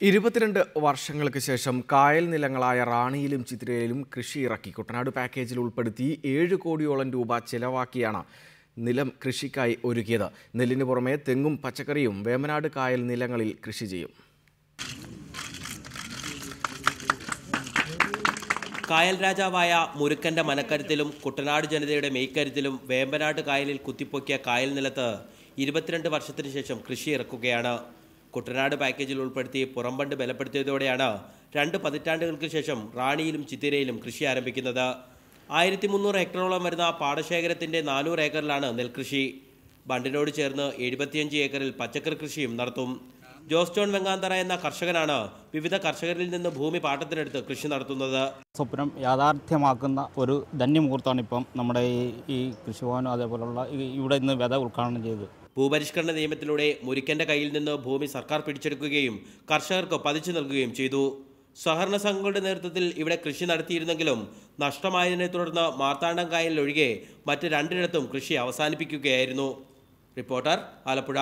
ഇരുപത്തിരണ്ട് വർഷങ്ങൾക്ക് ശേഷം കായൽ നിലങ്ങളായ റാണിയിലും ചിത്രയിലും കൃഷി ഇറക്കി. കുട്ടനാട് പാക്കേജിൽ ഉൾപ്പെടുത്തി ഏഴ് കോടിയോളം രൂപ ചെലവാക്കിയാണ് നിലം കൃഷിക്കായി ഒരുക്കിയത്. നെല്ലിന് പുറമെ തെങ്ങും പച്ചക്കറിയും വേമനാട് കായൽ നിലങ്ങളിൽ കൃഷി ചെയ്യും. കായൽ രാജാവായ മുരുക്കന്റെ മനക്കരുത്തിലും കുട്ടനാട് ജനതയുടെ മെയ്ക്കരുത്തിലും വേമ്പനാട് കായലിൽ കുത്തിപ്പൊക്കിയ കായൽ നിലത്ത് ഇരുപത്തിരണ്ട് വർഷത്തിന് ശേഷം കൃഷി ഇറക്കുകയാണ്. കുട്ടനാട് പാക്കേജിൽ ഉൾപ്പെടുത്തി പുറംബണ്ട് ബലപ്പെടുത്തിയതോടെയാണ് രണ്ട് പതിറ്റാണ്ടുകൾക്ക് ശേഷം റാണിയിലും ചിത്തിരയിലും കൃഷി ആരംഭിക്കുന്നത്. ആയിരത്തി മുന്നൂറ് ഹെക്ടറോളം വരുന്ന പാടശേഖരത്തിന്റെ നാനൂറ് ഏക്കറിലാണ് നെൽകൃഷി. ബണ്ടിനോട് ചേർന്ന് എഴുപത്തിയഞ്ച് ഏക്കറിൽ പച്ചക്കറി കൃഷിയും നടത്തും. ജോസ് ജോൺ വെങ്ങാന്തറ എന്ന കർഷകനാണ് വിവിധ കർഷകരിൽ നിന്ന് ഭൂമി പാട്ടത്തിനെടുത്ത് കൃഷി നടത്തുന്നത്. സ്വപ്നം യാഥാർത്ഥ്യമാക്കുന്ന ഒരു ധന്യമുഹൂർത്തമാണ് ഇപ്പം നമ്മുടെ ഈ കൃഷിഭവനും അതേപോലുള്ള ഇവിടെ ഇന്ന് വിത ഉദ്ഘാടനം ചെയ്തത്. ഭൂപരിഷ്കരണ നിയമത്തിലൂടെ മുരിക്കന്റെ കയ്യിൽ നിന്ന് ഭൂമി സർക്കാർ പിടിച്ചെടുക്കുകയും കർഷകർക്ക് പതിച്ചു നൽകുകയും ചെയ്തു. സഹകരണ സംഘങ്ങളുടെ നേതൃത്വത്തിൽ ഇവിടെ കൃഷി നടത്തിയിരുന്നെങ്കിലും നഷ്ടമായതിനെ തുടർന്ന് മാർത്താണ്ഡം കായലിലൊഴികെ മറ്റ് രണ്ടിടത്തും കൃഷി അവസാനിപ്പിക്കുകയായിരുന്നു. റിപ്പോർട്ടർ ആലപ്പുഴ.